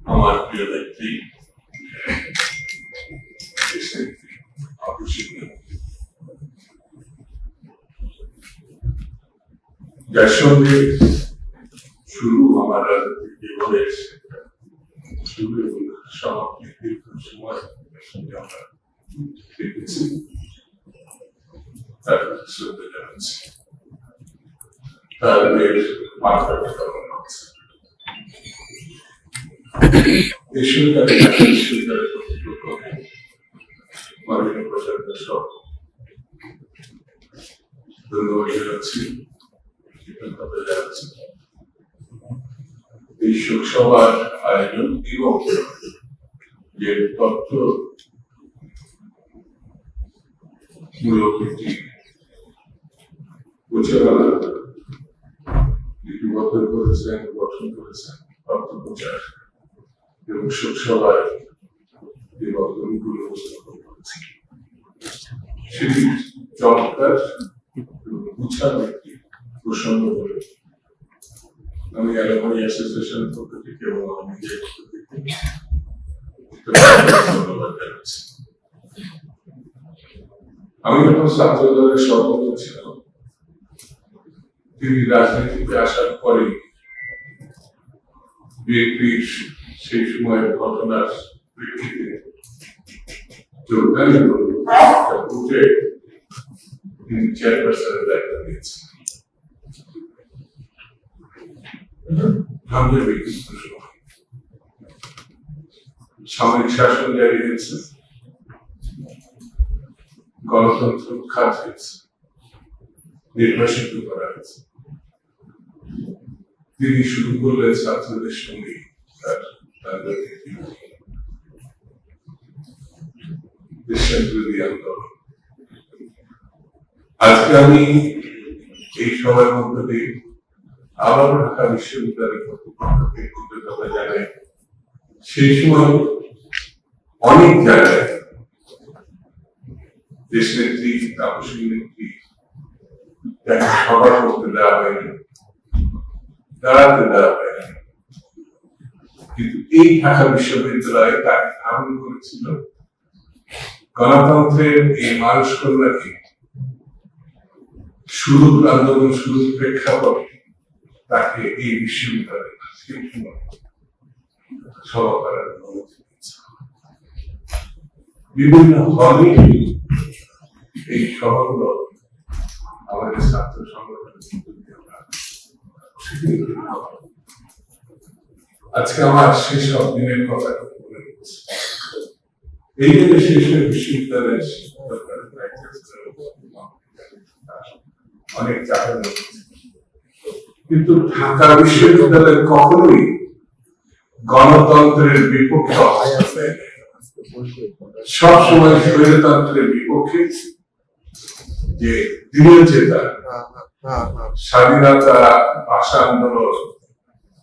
আমার প্রিয় নেত্রী দেশের অপরিসীম যার সঙ্গে শুরু আমার রাজনৈতিক জীবনের শুরু এবং সমাপ্তি দীর্ঘ সময় সঙ্গে আমরা দেখেছি তার প্রতি বিশ্ববিদ্যালয় বিশ্ববিদ্যালয় কর্তৃপক্ষ এই শোকসভার আয়োজন যে তথ্য মূলক একটি প্রচারণা লিপিবদ্ধ করেছেন গঠন করেছেন তথ্য প্রচার এবং আমি অ্যালামনি অ্যাসোসিয়েশন যখন ছাত্র দলের সভাপতি ছিলাম তিনি রাজনীতিতে আসার পরে সেই সময়ের ঘটনার প্রেক্ষিতে যোগদান একটা বুথে তিনি চেয়ারপারসনের দায়িত্ব নিয়েছেন। সামরিক শাসন জারি হয়েছে। গণতন্ত্র খাত হয়েছে। নির্বাসিত করা হয়েছে। তিনি শুরু করলেন ছাত্রদের সঙ্গে তার আজকে আমি এই সময়ের মধ্যে দিয়ে আবার ঢাকা বিশ্ববিদ্যালয় কর্তৃপক্ষকে কৃতজ্ঞতা জানাই। সেই সময় অনেক জায়গায় দেশ নেত্রী, তাপসী নেত্রী তাকে সভা করতে দেওয়া হয়নি, দাঁড়াতে দেওয়া কিন্তু এই ঢাকা বিশ্ববিদ্যালয়ে তাকে ধারণ করেছিল গণতন্ত্রের এই মানুষ কন্যাকে শুরু আন্দোলন শুরুর প্রেক্ষাপটে তাকে এই বিশ্ববিদ্যালয়ে সভা করার অনুমতি বিভিন্ন হলে এই সভাগুলো আমাদের ছাত্র আমরা আজকে আমার শেষ সব দিনের কথা মনে পড়ছে এই যে শেষ বিশ্ববিদ্যালয়ের অনেক চাপের কিন্তু ঢাকা বিশ্ববিদ্যালয় কখনোই গণতন্ত্রের বিপক্ষে নেয়নি। সবসময় স্বৈরতন্ত্রের বিপক্ষে যে দৃঢ় চেতা, স্বাধীনতা ভাষা আন্দোলন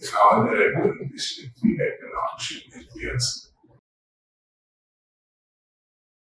যে আমাদের একজন দেশ নেত্রী একজন আংশিক নেত্রী আছে